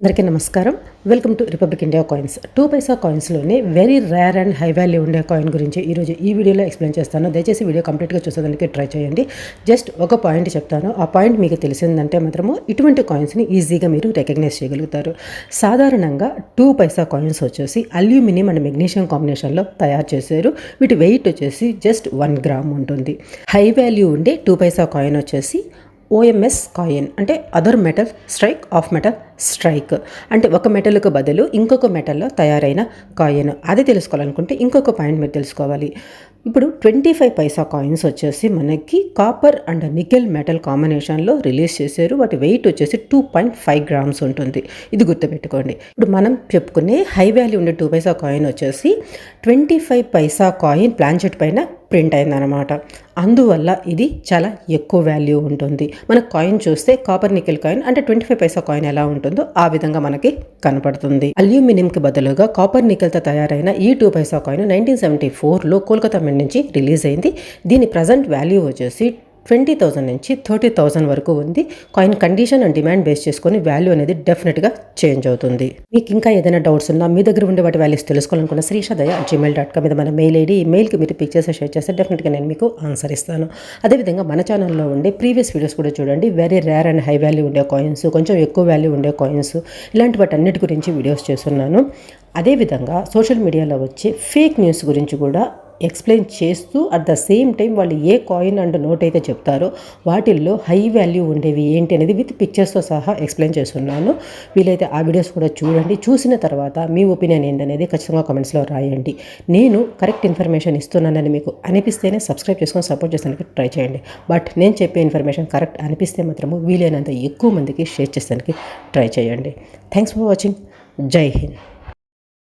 అందరికీ నమస్కారం. Welcome to republic India coins two paisa కాయిన్స్లోనే very rare and high value ఉండే coin గురించి ఈరోజు ఈ వీడియోలో ఎక్స్ప్లెయిన్ చేస్తాను. దయచేసి వీడియో కంప్లీట్గా చూసేదానికి ట్రై చేయండి. జస్ట్ ఒక పాయింట్ చెప్తాను. ఆ పాయింట్ మీకు తెలిసిందంటే మాత్రము ఇటువంటి కాయిన్స్ని ఈజీగా మీరు రికగ్నైజ్ చేయగలుగుతారు. సాధారణంగా టూ పైసా కాయిన్స్ వచ్చేసి అల్యూమినియం అండ్ మెగ్నీషియం కాంబినేషన్లో తయారు చేశారు. వీటి వెయిట్ వచ్చేసి జస్ట్ వన్ గ్రామ్ ఉంటుంది. హై వాల్యూ ఉండే టూ పైసా కాయిన్ వచ్చేసి ఓఎంఎస్ కాయిన్ అంటే other metal strike of metal strike అంటే ఒక మెటల్కు బదులు ఇంకొక మెటల్లో తయారైన కాయిన్. అది తెలుసుకోవాలనుకుంటే ఇంకొక పాయింట్ మీరు తెలుసుకోవాలి. ఇప్పుడు ట్వంటీ ఫైవ్ పైసా కాయిన్స్ వచ్చేసి మనకి కాపర్ అండ్ నికెల్ మెటల్ కాంబినేషన్లో రిలీజ్ చేశారు. వాటి వెయిట్ వచ్చేసి టూ పాయింట్ ఫైవ్ గ్రామ్స్ ఉంటుంది. ఇది గుర్తుపెట్టుకోండి. ఇప్పుడు మనం చెప్పుకునే హై వాల్యూ ఉండే టూ పైసా కాయిన్ వచ్చేసి twenty five paisa coin planchet పైన ప్రింట్ అయిందనమాట అందువల్ల ఇది చాలా ఎక్కువ వాల్యూ ఉంటుంది. మన కాయిన్ చూస్తే కాపర్ నికెల్ కాయిన్ అంటే ట్వంటీ ఫైవ్ పైసా కాయిన్ ఎలా ఉంటుందో ఆ విధంగా మనకి కనపడుతుంది. అల్యూమినియంకి బదులుగా కాపర్ నికెల్తో తయారైన ఈ two paisa coin nineteen seventy ఫోర్లో కోల్కతా నుంచి రిలీజ్ అయింది. దీని ప్రజెంట్ వాల్యూ వచ్చేసి ట్వంటీ థౌసండ్ నుంచి థర్టీ థౌసండ్ వరకు ఉంది. Coin condition and demand base చేసుకొని వాల్యూ అనేది డెఫినెట్గా చేంజ్ అవుతుంది. మీకు ఇంకా ఏదైనా డౌట్స్ ఉన్నా మీ దగ్గర ఉండే వాటి వాల్యూస్ తెలుసుకోవాలనుకున్న శ్రీషదయ జీమెయిల్ డాట్ కామ్ మీద మన మెయిల్ ఐడి ఈ మెయిల్కి మీరు పిక్చర్స్ షేర్ చేస్తే డెఫినెట్గా నేను మీకు ఆన్సర్ ఇస్తాను. అదేవిధంగా మన ఛానల్లో ఉండే ప్రీవియస్ వీడియోస్ కూడా చూడండి. Very rare and high value ఉండే కాయిన్స్ కొంచెం ఎక్కువ వాల్యూ ఉండే కాయిన్స్ ఇలాంటి వాటి అన్నిటి గురించి వీడియోస్ చేస్తున్నాను. అదేవిధంగా సోషల్ మీడియాలో వచ్చే ఫేక్ న్యూస్ గురించి కూడా ఎక్స్ప్లెయిన్ చేస్తూ అట్ ద సేమ్ టైం వాళ్ళు ఏ కాయిన్ అండ్ నోట్ అయితే చెప్తారో వాటిల్లో హై వాల్యూ ఉండేవి ఏంటి అనేది విత్ పిక్చర్స్తో సహా ఎక్స్ప్లెయిన్ చేస్తున్నాను. వీలైతే ఆ వీడియోస్ కూడా చూడండి. చూసిన తర్వాత మీ ఒపీనియన్ ఏంటనేది ఖచ్చితంగా కామెంట్స్లో రాయండి. నేను కరెక్ట్ ఇన్ఫర్మేషన్ ఇస్తున్నానని మీకు అనిపిస్తేనే సబ్స్క్రైబ్ చేసుకొని సపోర్ట్ చేసానికి ట్రై చేయండి. బట్ నేను చెప్పే ఇన్ఫర్మేషన్ కరెక్ట్ అనిపిస్తే మాత్రము వీలైనంత ఎక్కువ మందికి షేర్ చేసానికి ట్రై చేయండి. Thanks for watching Jai Hind